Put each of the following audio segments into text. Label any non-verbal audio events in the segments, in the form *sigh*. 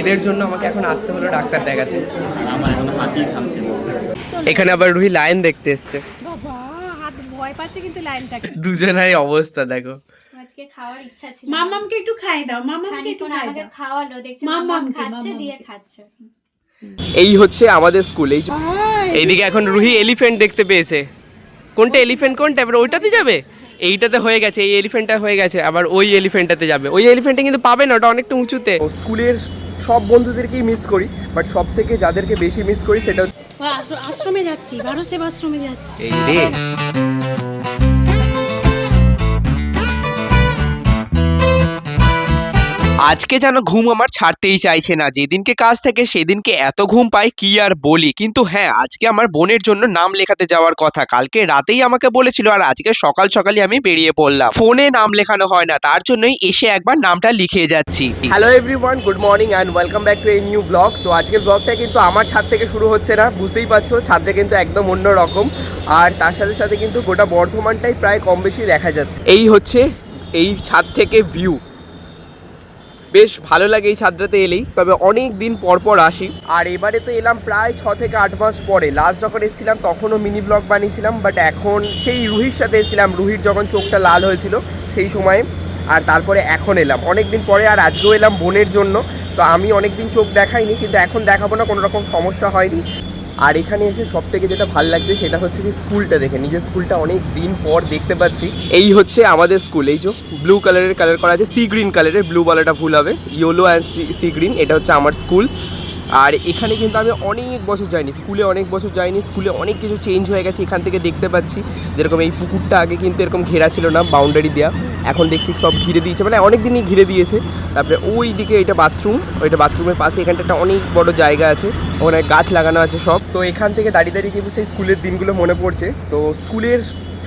এদের জন্য আমাকে এখন আসতে হলো ডাক্তার দেখাতে। আমার এখন হাঁচি থামছে। এখানে আবার রুহি লাইন দেখতে এসছে। বাবা ভয় পাচ্ছে কিন্তু লাইনটাকে। দুজনেরই অবস্থা দেখো। আজকে খাওয়ার ইচ্ছা ছিল মামামকে একটু খাইয়ে দাও মামামকে একটু খানিকক্ষণ দাও। খাওয়ালো দেখছি মাম্মামকে, খাচ্ছে দিয়ে খাচ্ছে। এই হচ্ছে আমাদের স্কুল এই এইদিকে এখন রুহি এলিফ্যান্ট দেখতে পেয়েছে। কোনটা এলিফ্যান্ট কোনটা? এবার ওইটাতে যাবে? এইটাতে হয়ে গেছে এই এলিফ্যান্টটা হয়ে গেছে আবার ওই এলিফ্যান্টটাতে যাবে। ওই এলিফ্যান্টে কিন্তু পাবে না ওটা অনেকটা উঁচুতে। স্কুলের সব বন্ধুদেরকেই মিস করি বাট সব থেকে যাদেরকে বেশি মিস করি সেটা হচ্ছে আশ্রমে যাচ্ছি ভারত সেবা আশ্রমে যাচ্ছি। এই রে আজকে যেন ঘুম আমার ছাড়তেই চাইছে না। যেদিনকে কাজ থেকে সেদিনকে এত ঘুম পাই, কি আর বলি? কিন্তু হ্যাঁ আজকে আমার বোনের জন্য নাম লেখাতে যাওয়ার কথা। কালকে রাতেই আমাকে বলেছিল, আর আজকে সকাল সকালই আমি বেরিয়ে পড়লাম। ফোনে নাম লেখানো হয় না, তার জন্যই এসে একবার নামটা লিখে যাচ্ছি। Hello everyone good morning and welcome back to a new blog তো আজকের ব্লগটা কিন্তু আমার ছাদ থেকে শুরু হচ্ছে না, বুঝতেই পারছ, ছাদটা কিন্তু একদম অন্য রকম। আর তার সাথে সাথে কিন্তু গোটা বর্ধমানটাই প্রায় কম বেশি দেখা যাচ্ছে। এই হচ্ছে এই ছাদ থেকে ভিউ বেশ ভালো লাগে এই ছাদটাতে এলেই, তবে অনেক দিন পর পর আসি। আর এবারে তো এলাম প্রায় ছ থেকে আট মাস পরে। লাস্ট যখন এসেছিলাম, তখনও মিনি ব্লগ বানিয়েছিলাম বাট এখন সেই রুহির সাথে এসেছিলাম। রুহির যখন চোখটা লাল হয়েছিল সেই সময়ে, আর তারপরে এখন এলাম। অনেক দিন পরে আর আজকেও এলাম বোনের জন্য। তো আমি অনেক দিন চোখ দেখাইনি, কিন্তু এখন দেখাবো না, কোনো রকম সমস্যা হয়নি। আর এখানে এসে সব থেকে যেটা ভালো লাগছে সেটা হচ্ছে যে স্কুলটা দেখে। নিজের স্কুলটা অনেক দিন পর দেখতে পাচ্ছি। এই হচ্ছে আমাদের স্কুল, এই যে ব্লু কালারের কালার করা আছে সি গ্রিন কালারের ব্লু বলাটা ভুল হবে ইয়েলো অ্যান্ড সি গ্রিন এটা হচ্ছে আমার স্কুল। আর এখানে কিন্তু আমি অনেক বছর যাইনি, স্কুলে অনেক বছর যাইনি, স্কুলে অনেক কিছু চেঞ্জ হয়ে গেছে, এখান থেকে দেখতে পাচ্ছি। যেরকম এই পুকুরটা আগে কিন্তু এরকম ঘেরা ছিল না বাউন্ডারি দেওয়া এখন দেখছি সব ঘিরে দিয়েছে মানে অনেক দিনই ঘিরে দিয়েছে। তারপরে ওই দিকে এটা বাথরুম ওইটা বাথরুমের পাশে এখানটা একটা অনেক বড় জায়গা আছে, ওখানে গাছ লাগানো আছে সব। তো এখান থেকে দাঁড়িয়ে দাঁড়িয়ে কিন্তু সেই স্কুলের দিনগুলো মনে পড়ছে। তো স্কুলের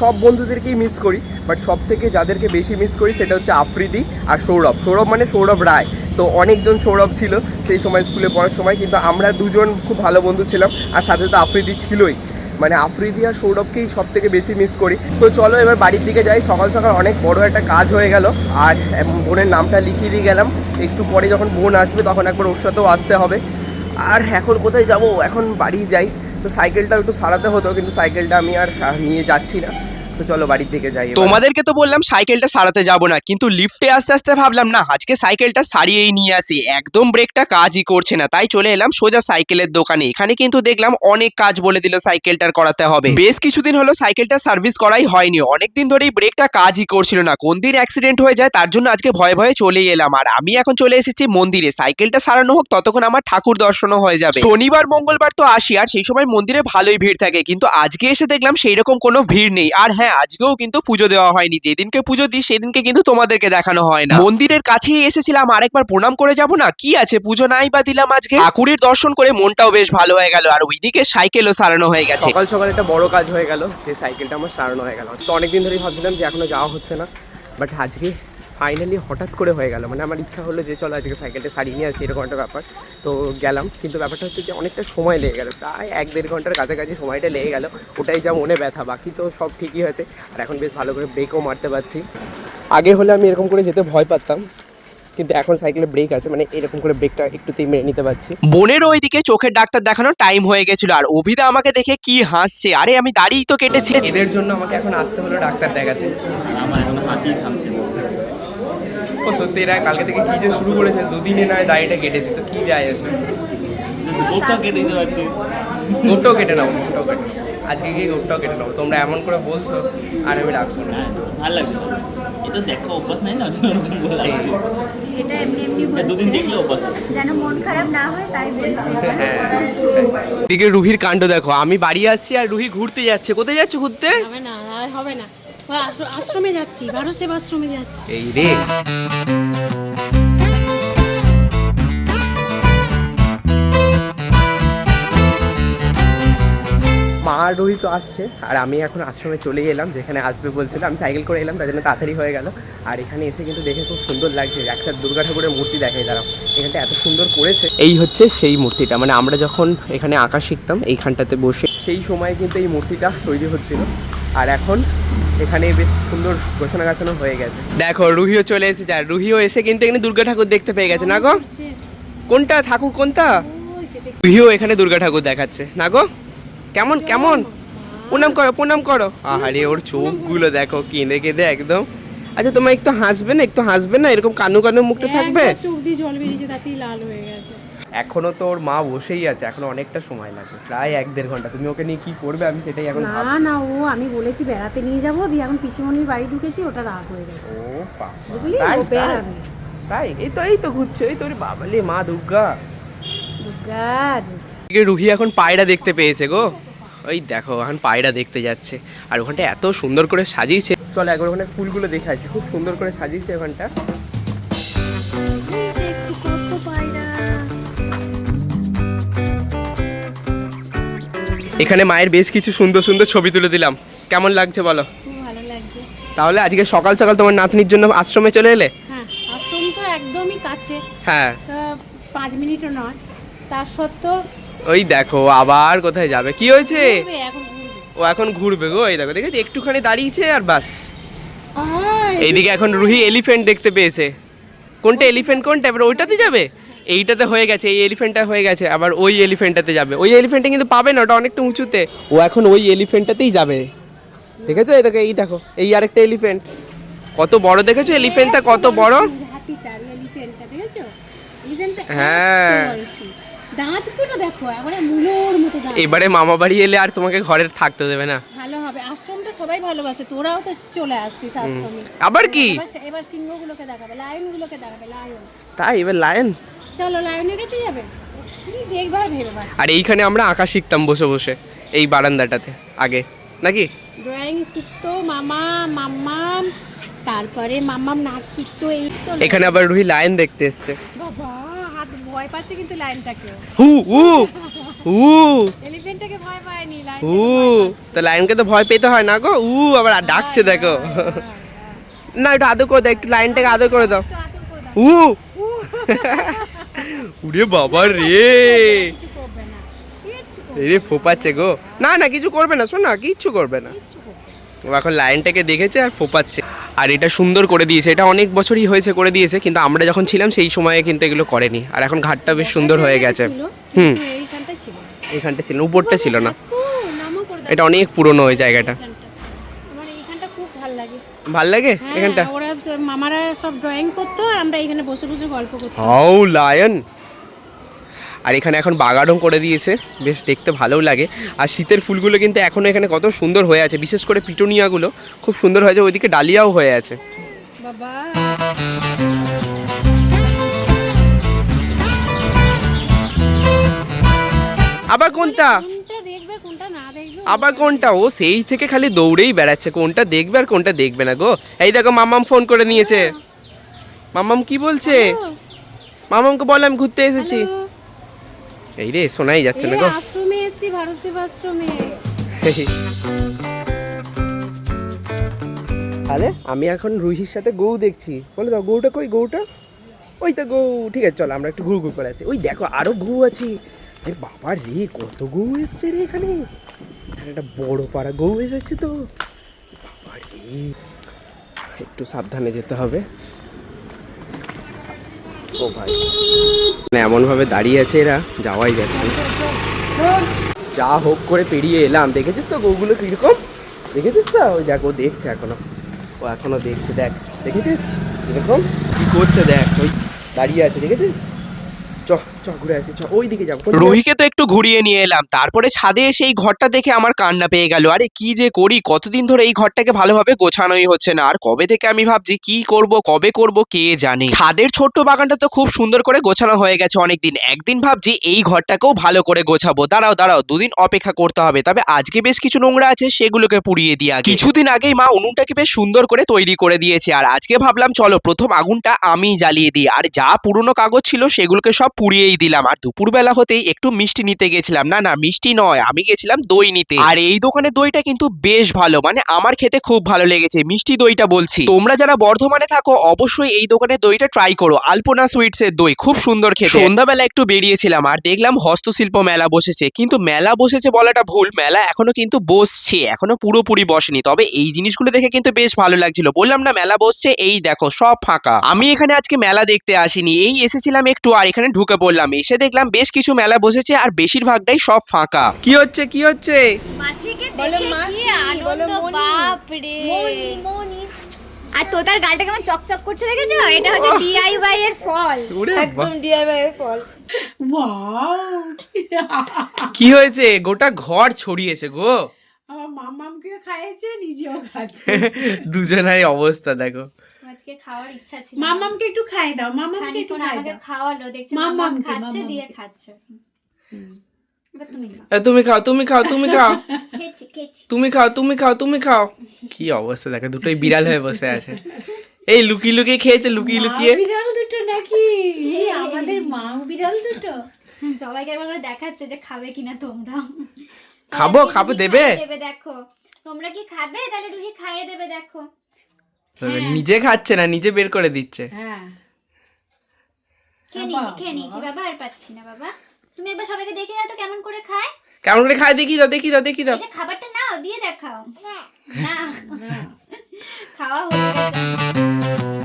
সব বন্ধুদেরকেই মিস করি বাট সব থেকে যাদেরকে বেশি মিস করি সেটা হচ্ছে আফ্রিদি আর সৌরভ। সৌরভ মানে সৌরভ রায়। তো অনেকজন সৌরভ ছিল সেই সময় স্কুলে পড়ার সময়, কিন্তু আমরা দুজন খুব ভালো বন্ধু ছিলাম আর সাথে তো আফ্রিদি ছিলই। মানে আফ্রিদি আর সৌরভকেই সব থেকে বেশি মিস করি। তো চলো এবার বাড়ির দিকে যাই। সকাল সকাল অনেক বড় একটা কাজ হয়ে গেল আর বোনের নামটা লিখিয়ে দিয়ে গেলাম। একটু পরে যখন বোন আসবে তখন একবার ওর সাথেও আসতে হবে। আর এখন কোথায় যাব? এখন বাড়ি যাই। তো সাইকেলটা একটু সারাতে হতো, কিন্তু সাইকেলটা আমি আর নিয়ে যাচ্ছি না। তো চলো বাড়ির দিকে যাই তোমাদেরকে তো বললাম সাইকেলটা সারাতে যাব না, কিন্তু লিফটে আস্তে আস্তে ভাবলাম, না, আজকে সাইকেলটা সারিয়েই নিয়ে আসি। একদম ব্রেকটা কাজই করছে না, তাই চলে এলাম সোজা সাইকেলের দোকানে। এখানে কিন্তু দেখলাম অনেক কাজ বলে দিল সাইকেলটার করাতে হবে। বেশ কিছুদিন হলো সাইকেলটা সার্ভিস করাই হয়নি, অনেকদিন ধরেই ব্রেকটা কাজই করছিল না। কোন দিন অ্যাক্সিডেন্ট হয়ে যায়, তার জন্য আজকে ভয়ে ভয়ে চলেই এলাম। আর আমি এখন চলে এসেছি মন্দিরে। সাইকেলটা সারানো হোক, ততক্ষণ আমার ঠাকুর দর্শনও হয়ে যাবে। শনিবার, মঙ্গলবার তো আসি, আর সেই সময় মন্দিরে ভালোই ভিড় থাকে। কিন্তু আজকে এসে দেখলাম সেই রকম কোনো ভিড় নেই। আর হ্যাঁ আজকেও কিন্তু পুজো দেওয়া হয়নি। যেদিনকে পুজো দিই, সেদিনকে কিন্তু তোমাদেরকে দেখানো হয় না। মন্দিরের কাছেই এসেছিলাম, আরেকবার প্রণাম করে যাব না? কি আছে? পুজো নাই বা দিলাম আজকে? ঠাকুরের দর্শন করে মনটাও বেশ ভালো হয়ে গেল, আর ওইদিকে সাইকেলও সারানো হয়ে গেছে। সকাল সকাল একটা বড় কাজ হয়ে গেল, যে সাইকেলটা আমার সারানো হয়ে গেল। তো অনেকদিন ধরেই ভাবছিলাম যে এখনও যাওয়া হচ্ছে না বাট আজকে ফাইনালি হঠাৎ করে হয়ে গেল। মানে আমার ইচ্ছা হলো যে চলো আজকে সাইকেলটা সারিয়ে নিয়ে আসি এরকম একটা ব্যাপার। তো গেলাম কিন্তু ব্যাপারটা হচ্ছে যে অনেকটা সময় লেগে গেল। প্রায় এক দেড় ঘণ্টার কাছাকাছি সময়টা লেগে গেল। ওটাই যা মনে ব্যথা বাকি তো সব ঠিকই হয়েছে। আর এখন বেশ ভালো করে ব্রেকও মারতে পারছি। আগে হলে আমি এরকম করে যেতে ভয় পারতাম কিন্তু এখন সাইকেলে ব্রেক আছে। মানে এরকম করে ব্রেকটা একটুতেই মেরে নিতে পারছি। বোনের ওইদিকে চোখের ডাক্তার দেখানোর টাইম হয়ে গেছিল। আর অভিদা আমাকে দেখে কি হাসছে। আরে আমি দাড়িই তো কেটেছি। এদের জন্য আমাকে এখন আসতে হলো ডাক্তার দেখাতে। আমার এখন হাঁচি থামছে ও সত্যি এরা কালকে থেকে কি যে শুরু করেছে দুদিনে নয় দাড়িটা কেটেছে তো কি যায় আসে গোপটা কেটে দিতে পারতে গোপটাও কেটে নাও গোপটাও কেটে আজকে গিয়ে গোপটাও কেটে নাও। তোমরা এমন করে বলছো আর আমি রাখব না। হ্যাঁ ভালো লাগবে এটা দেখো অভ্যাস নাই না। এটা এমনি এমনি দুদিন দেখলে অভ্যাস যেন মন খারাপ না হয় তাই বলছে। হ্যাঁ। দিকে রুহির কাণ্ড দেখো আমি বাড়ি আসছি আর রুহি ঘুরতে যাচ্ছে। কোথায় যাচ্ছে ঘুরতে? হবে না হবে না। আশ্রমে যাচ্ছি ভারত সেবা আশ্রমে যাচ্ছি। এই রে। আর রোহি তো আসছে। আর আমি এখন আশ্রমে চলে এলাম যেখানে আসবে বলছিল। আমি সাইকেল করে এলাম তার জন্য তাড়াতাড়ি হয়ে গেল। আর এখানে এসে কিন্তু দেখে খুব সুন্দর লাগছে একটা দুর্গা ঠাকুরের মূর্তি দেখাই দাঁড়াও। এখানটা এত সুন্দর করেছে। এই হচ্ছে সেই মূর্তিটা। মানে আমরা যখন এখানে আঁকা শিখতাম এইখানটাতে বসে সেই সময় কিন্তু এই মূর্তিটা তৈরি হচ্ছিল। আর এখন এখানে বেশ সুন্দর গোছানো গাছানো হয়ে গেছে। দেখো রুহিও চলে এসেছে। আর রুহিও এসে কিন্তু এখানে দুর্গা ঠাকুর দেখতে পেয়ে গেছে। না গো? কোনটা? ঠাকুর কোনটা? তুইও এখানে দুর্গা ঠাকুর দেখাচ্ছে। না গো? কেমন কেমন? প্রণাম করো প্রণাম করো। আরে ওর চোখগুলো দেখো কেঁদে কেঁদে একদম। আচ্ছা তোমার একটু হাসবে না একটু হাসবে না? এরকম কানু কানু মুখটা থাকবে? চোখ দিয়ে জল বেরিয়েছে তাতেই লাল হয়ে গেছে। এখনও তো ওর মা বসেই আছে এখনও অনেকটা সময় লাগবে প্রায় এক দেড় ঘণ্টা। তুমি ওকে নিয়ে কি করবে? আমি সেটাই এখন না না ও আমি বলেছি বেড়াতে নিয়ে যাব দিয়ে এখন পিসিমণির বাড়ি ঢুকেছি ওটা রাগ হয়ে গেছে। ও বুঝলি? তাই, ও বেড়াবে। তাই এই তো এই তো ঘুরছে এই তো ওরে বাবালে মা দুর্গা। দুর্গা দুর্গা। রুহি এখন পায়রা দেখতে পেয়েছে গো। ওই দেখো এখন পায়রা দেখতে যাচ্ছে। আর ওখানটা এত সুন্দর করে সাজিয়েছে। চলো একবার ওখানে ফুলগুলো দেখে আসি। খুব সুন্দর করে সাজিয়েছে ওখানটা। এখানে মায়ের বেশ কিছু সুন্দর সুন্দর ছবি তুলে দিলাম। কেমন লাগছে বলো? ভালো তাহলে আজকে সকাল সকাল তোমার নাতনির জন্য আশ্রমে চলে এলে? হ্যাঁ আশ্রম তো একদমই কাছে। হ্যাঁ। তা পাঁচ মিনিটও নয়। তার সত্ত্বেও ওই দেখো আবার কোথায় যাবে? কি হয়েছে? ও এখন ঘুরবে গো এই দেখো দেখেছি? একটুখানি দাঁড়িয়েছে আর বাস। এইদিকে এখন রুহি এলিফ্যান্ট দেখতে পেয়েছে। কোনটা এলিফ্যান্ট কোনটা? এবার ওইটাতে যাবে? এইটাতে হয়ে গেছে এই এলিফ্যান্টটা হয়ে গেছে আবার ওই এলিফ্যান্টটাতে যাবে। ওই এলিফ্যান্টে কিন্তু পাবে না ওটা অনেকটা উঁচুতে। ও এখন ওই এলিফ্যান্টটাতেই যাবে। দেখেছ? এই দেখো এই দেখো এই আরেকটা এলিফ্যান্ট কত বড় দেখেছ? এলিফ্যান্টটা কত বড়? হ্যাঁ। দাঁতগুলো দেখো একবারে মুলোর মতো দাঁত। এবারে মামা বাড়ি এলে আর তোমাকে ঘরে থাকতে দেবে না। ভালো হবে আশ্রমটা সবাই ভালোবাসে তোরাও তো চলে আসতিস আশ্রমে। আবার কি? এবার এবার সিংহগুলোকে দেখাবে লায়নগুলোকে দেখাবে লায়ন। তাই এবার লায়ন? চলো লায়নের কাছে যাবে? দেখবার ভেবে আর এইখানে আমরা আঁকা শিখতাম বসে বসে এই বারান্দাটাতে আগে। নাকি? ড্রয়িং শিখতো মামা মাম্মাম তারপরে মাম্মাম নাচ শিখতো এই তো এখানে আবার রুহি লায়ন দেখতে এসছে। বাবা ভয় পাচ্ছে কিন্তু লাইনটাকে। হু উ উ এলিফ্যান্টটাকে ভয় পায়নি লাইন উ তো লায়নকে তো ভয় পেতে হয় না গো। উ আবার ডাকছে দেখো। না একটু আদর করে দাও একটু লাইনটাকে আদর করে দাও। উ উরে বাবা রে। কিছু করবে না কিচ্ছু রে ফোপাচ্ছে গো। না না কিছু করবে না শোন না কিচ্ছু করবে না। কিচ্ছু করবে না। ও এখন লাইনটাকে দেখেছে আর ফোপাচ্ছে। আর এটা সুন্দর করে দিয়েছে। এটা অনেক বছরই হয়েছে করে দিয়েছে কিন্তু আমরা যখন ছিলাম সেই সময়ে কিন্তু এগুলো করেনি। আর এখন ঘাটটা বেশ সুন্দর হয়ে গেছে। হুম। এখানটা ছিল উপরটা ছিল না। এটা অনেক পুরনো ওই জায়গাটা। ভালো লাগে। হ্যাঁ, এখানটা? ওরা মামারা সব ড্রয়িং করতো আমরা এখানে বসে বসে গল্প করতাম। হাউ লায়ন আর এখানে এখন বাগানও করে দিয়েছে। বেশ দেখতে ভালোও লাগে। আর শীতের ফুলগুলো কিন্তু এখনও এখানে কত সুন্দর হয়ে আছে। বিশেষ করে পিটোনিয়াগুলো খুব সুন্দর হয়েছে ওইদিকে ডালিয়াও হয়ে আছে। বাবা। আবার কোনটা? আবার কোনটা? ও সেই থেকে খালি দৌড়েই বেড়াচ্ছে। কোনটা দেখবে আর কোনটা দেখবে না গো। এই দেখো মামাম ফোন করে নিয়েছে। মামাম কি বলছে? মামামকে বল আমি ঘুরতে এসেছি। এই রে শোনাই যাচ্ছে না গো। আশ্রমে এসছি ভারত সেবাশ্রমে *laughs* আরে আমি এখন রুহির সাথে গৌ দেখছি। বলে দাও গৌটা কই গৌটা ওই তো গৌ ঠিক আছে চলো আমরা একটু ঘুর ঘুর করে আসি। ওই দেখো আরও গৌ আছে। আরে বাবা রে কত গৌ এসছে রে এখানে। এখানে একটা বড় পাড়া গৌ এসেছে তো। বাবা রে একটু সাবধানে যেতে হবে। ও ভাই। মানে এমন ভাবে দাঁড়িয়ে আছে এরা, যাওয়াই যাচ্ছে যা হোক করে পেরিয়ে এলাম। দেখেছিস তো গৌগুলো কীরকম? দেখেছিস তো? ওই দেখ, ও দেখছে এখনও। ও এখনও দেখছে, দেখ। দেখেছিস? এরকম কি করছে, দেখ, ওই দাঁড়িয়ে আছে। দেখেছিস? চ চ রুহিকে তো একটু ঘুরিয়ে নিয়ে এলাম। তারপরে ছাদে এসে এই ঘরটা দেখে আমার কান্না পেয়ে গেল। আরে, কি যে করি? কতদিন ধরে এই ঘরটাকে ভালোভাবে গোছানোই হচ্ছে না। আর কবে থেকে আমি ভাবছি, কি করব, কবে করব, কে জানে? ছাদের ছোট্ট বাগানটা তো খুব সুন্দর করে গোছানো হয়ে গেছে অনেকদিন। একদিন ভাবছি, এই ঘরটাকেও ভালো করে গোছাবো। দাঁড়াও দাঁড়াও, দুদিন অপেক্ষা করতে হবে। তবে আজকে বেশ কিছু নোংরা আছে, সেগুলোকে পুড়িয়ে দিয়া কিছুদিন আগেই মা উনুনটাকে বেশ সুন্দর করে তৈরি করে দিয়েছে। আর আজকে ভাবলাম, চলো প্রথম আগুনটা আমি জ্বালিয়ে দিই। আর যা পুরনো কাগজ ছিল, সেগুলোকে সব পুড়িয়েই দিলাম। আর দুপুরবেলা হতেই একটু মিষ্টি নিতে গেছিলাম। না না, মিষ্টি নয়, আমি গেছিলাম দই নিতে। আর এই দোকানের দইটা কিন্তু বেশ ভালো মানে আমার খেতে খুব ভালো লেগেছে, মিষ্টি দইটা বলছি। তোমরা যারা বর্ধমানে থাকো, অবশ্যই এই দোকানের দইটা ট্রাই করো। আলপনা সুইটস এর দই, খুব সুন্দর খেতে। সন্ধ্যাবেলা একটু বেরিয়েছিলাম, আর দেখলাম হস্তশিল্প মেলা বসেছে। কিন্তু মেলা বসেছে বলাটা ভুল, মেলা এখনও কিন্তু বসছে, এখনও পুরোপুরি বসেনি। তবে এই জিনিসগুলো দেখে কিন্তু বেশ ভালো লাগছিল। বললাম, না, মেলা বসছে, এই দেখো, সব ফাঁকা। আমি এখানে আজকে মেলা দেখতে আসিনি, এই এসেছিলাম একটু, আর এখানে ঢুকে পড়লাম। ঢুকলাম এসে দেখলাম বেশ কিছু মেলা বসেছে আর বেশিরভাগটাই সব ফাঁকা। কি হচ্ছে কি হচ্ছে? মাসিকে দেখে কি আনন্দ বাপ রে আর তোতার গালটা কেমন চকচক করছে দেখেছ? এটা হচ্ছে ডিআইওয়াই এর ফল। বাহ। ডিআইওয়াই এর ফল। *laughs* কি হয়েছে? গোটা ঘর ছড়িয়েছে গো। আমার মামামকে খাইয়েছে নিজেও খাচ্ছে। *laughs* দুজনের অবস্থা দেখো। আজকে খাওয়ার ইচ্ছা ছিল মামামকে একটু খাই দাও মামামকে একটু খাই দাও। খাওয়ালো দেখছি মাম্মাম খাচ্ছে দিয়ে খাচ্ছে। তুমি খাও। তুমি খাও তুমি খাও *laughs* তুমি খাও। তুমি খাও তুমি খাও কি অবস্থা দেখো দুটোই বিড়াল হয়ে বসে আছে। এই লুকিয়ে লুকিয়ে খেয়েছে লুকিয়ে লুকিয়ে। বিড়াল দুটো নাকি? এই আমাদের মা বিড়াল দুটো। সবাইকে একবার করে দেখাচ্ছে যে খাবে কিনা তোমরা। খাব, খাব, দেবে? দেবে দেখো। তোমরা কি খাবে? তাহলে ঢুকি খাইয়ে দেবে দেখো। নিজে খাচ্ছে না নিজে বের করে দিচ্ছে? হ্যাঁ। খেয়ে নিয়েছি খেয়ে নিয়েছি বাবা। আর পাচ্ছি না বাবা। তুমি একবার সবাইকে দেখে দাও তো কেমন করে খায়। কেমন করে খায়? দেখি দাও দেখি দাও দেখি দাও। এটা খাবারটা নাও দিয়ে দেখাও। না। খাওয়া হয়ে গেছে।